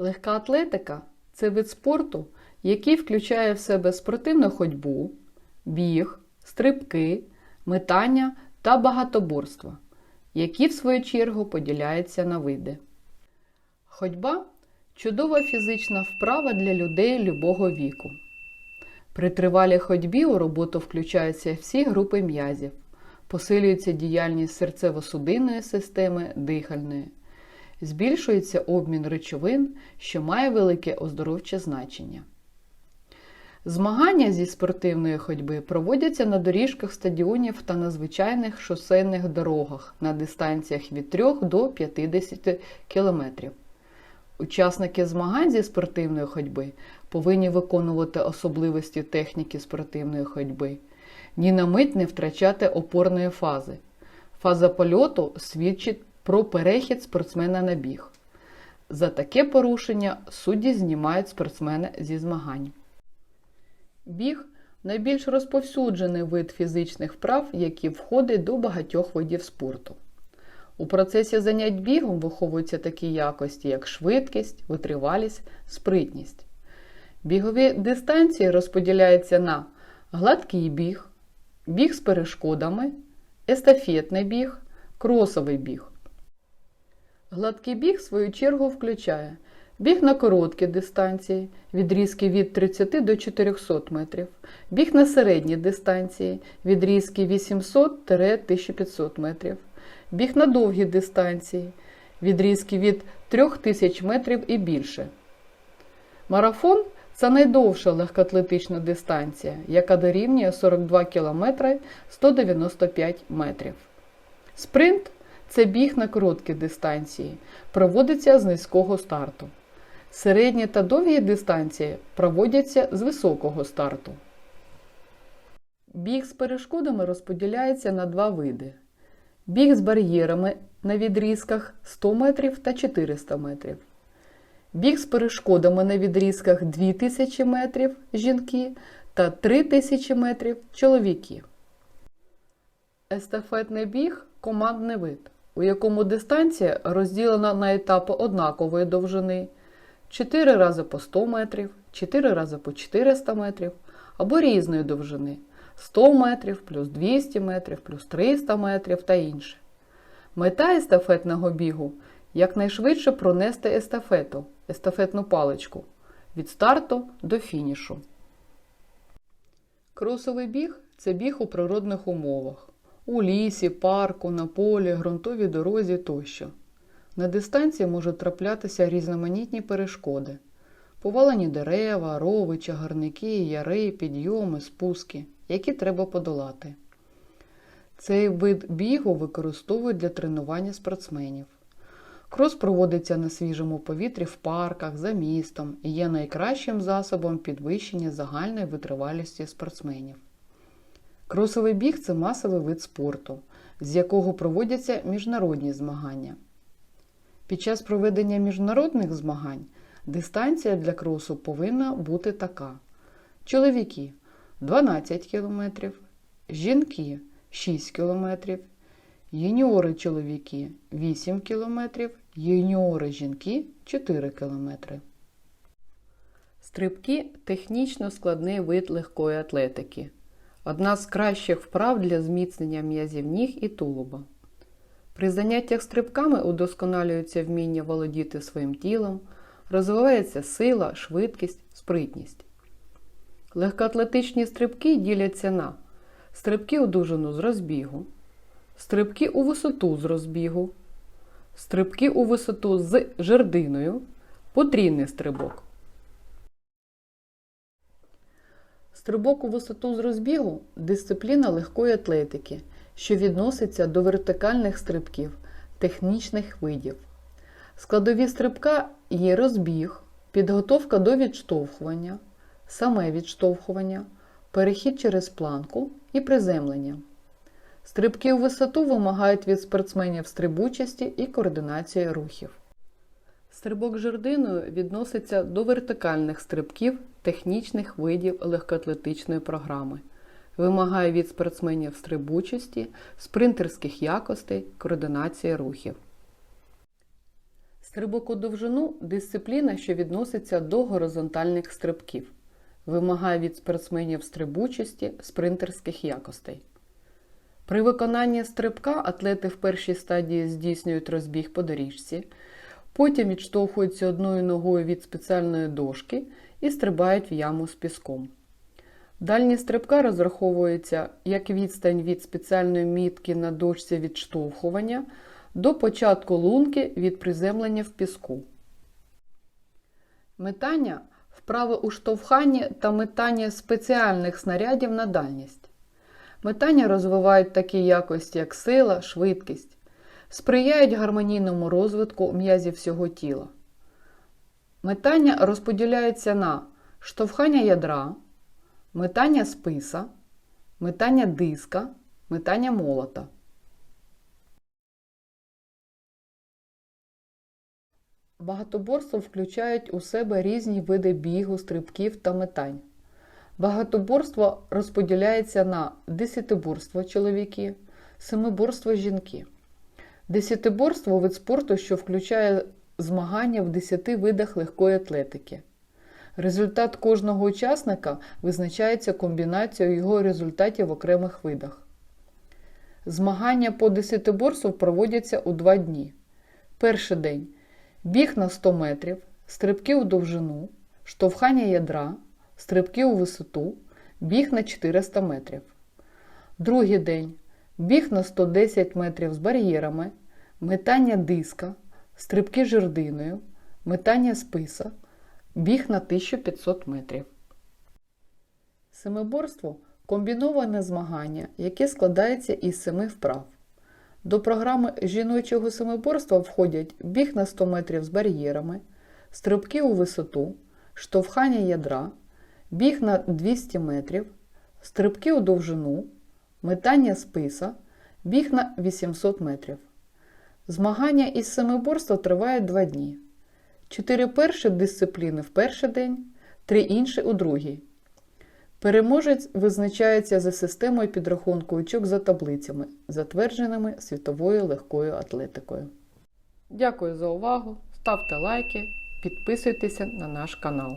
Легка атлетика це вид спорту, який включає в себе спортивну ходьбу, біг, стрибки, метання та багатоборство, які в свою чергу поділяються на види. Ходьба чудова фізична вправа для людей любого віку. При тривалій ходьбі у роботу включаються всі групи м'язів, посилюється діяльність серцево-судинної системи дихальної, збільшується обмін речовин, що має велике оздоровче значення. Змагання зі спортивної ходьби проводяться на доріжках стадіонів та на звичайних шосейних дорогах на дистанціях від 3 до 50 км. Учасники змагань зі спортивної ходьби повинні виконувати особливості техніки спортивної ходьби, ні на мить не втрачати опорної фази. Фаза польоту свідчить про перехід спортсмена на біг. За таке порушення судді знімають спортсмена зі змагань. Біг найбільш розповсюджений вид фізичних вправ, який входить до багатьох видів спорту. У процесі занять бігом виховуються такі якості, як швидкість, витривалість, спритність. Бігові дистанції розподіляються на гладкий біг, біг з перешкодами, естафетний біг, кросовий біг. Гладкий біг, в свою чергу, включає біг на короткі дистанції, відрізки від 30 до 400 метрів, біг на середні дистанції, відрізки 800-1500 метрів, біг на довгі дистанції, відрізки від 3000 метрів і більше. Марафон це найдовша легкоатлетична дистанція, яка дорівнює 42 км 195 метрів. Спринт це біг на короткі дистанції, проводиться з низького старту. Середні та довгі дистанції проводяться з високого старту. Біг з перешкодами розподіляється на два види: біг з бар'єрами на відрізках 100 метрів та 400 метрів. Біг з перешкодами на відрізках 2000 метрів жінки та 3000 метрів чоловіки. Естафетний біг командний вид, у якому дистанція розділена на етапи однакової довжини 4 рази по 100 метрів, 4 рази по 400 метрів або різної довжини 100 метрів, плюс 200 метрів, плюс 300 метрів та інше. Мета естафетного бігу якнайшвидше пронести естафету, естафетну паличку від старту до фінішу. Кросовий біг це біг у природних умовах у лісі, парку, на полі, ґрунтовій дорозі тощо. На дистанції можуть траплятися різноманітні перешкоди, повалені дерева, рови, чагарники, яри, підйоми, спуски, які треба подолати. Цей вид бігу використовують для тренування спортсменів. Крос проводиться на свіжому повітрі в парках, за містом і є найкращим засобом підвищення загальної витривалості спортсменів. Кросовий біг це масовий вид спорту, з якого проводяться міжнародні змагання. Під час проведення міжнародних змагань дистанція для кросу повинна бути така: чоловіки 12 км, жінки 6 км, юніори чоловіки 8 км, юніори жінки 4 км. Стрибки технічно складний вид легкої атлетики. Одна з кращих вправ для зміцнення м'язів ніг і тулуба. При заняттях стрибками удосконалюється вміння володіти своїм тілом, розвивається сила, швидкість, спритність. Легкоатлетичні стрибки діляться на стрибки у дужину з розбігу, стрибки у висоту з розбігу, стрибки у висоту з жердиною, потрійний стрибок. Стрибок у висоту з розбігу дисципліна легкої атлетики, що відноситься до вертикальних стрибків, технічних видів. Складові стрибка є розбіг, підготовка до відштовхування, саме відштовхування, перехід через планку і приземлення. Стрибки у висоту вимагають від спортсменів стрибучості і координації рухів. Стрибок жердиною відноситься до вертикальних стрибків технічних видів легкоатлетичної програми. Вимагає від спортсменів стрибучості, спринтерських якостей, координації рухів. Стрибок у довжину дисципліна, що відноситься до горизонтальних стрибків, вимагає від спортсменів стрибучості, спринтерських якостей. При виконанні стрибка атлети в першій стадії здійснюють розбіг по доріжці, потім відштовхуються одною ногою від спеціальної дошки і стрибають в яму з піском. Дальність стрибка розраховується як відстань від спеціальної мітки на дошці відштовхування до початку лунки від приземлення в піску. Метання вправи у штовханні та метання спеціальних снарядів на дальність. Метання розвивають такі якості, як сила, швидкість, сприяють гармонійному розвитку м'язів всього тіла. Метання розподіляється на штовхання ядра, метання списа, метання диска, метання молота. Багатоборство включають у себе різні види бігу, стрибків та метань. Багатоборство розподіляється на десятиборство чоловіки, семиборство жінки. Десятиборство вид спорту, що включає змагання в 10 видах легкої атлетики. Результат кожного учасника визначається комбінацією його результатів в окремих видах. Змагання по десятиборству проводяться у два дні. Перший день біг на 100 метрів, стрибки у довжину, штовхання ядра, стрибки у висоту, біг на 400 метрів. Другий день біг на 110 метрів з бар'єрами, метання диска, стрибки жердиною, метання списа, біг на 1500 метрів. Семиборство комбіноване змагання, яке складається із семи вправ. До програми жіночого семиборства входять біг на 100 метрів з бар'єрами, стрибки у висоту, штовхання ядра, біг на 200 метрів, стрибки у довжину, метання списа, біг на 800 метрів. Змагання із семиборства тривають 2 дні. Чотири перші дисципліни в перший день, три інші у другий. Переможець визначається за системою підрахунку очок за таблицями, затвердженими світовою легкою атлетикою. Дякую за увагу! Ставте лайки, підписуйтеся на наш канал.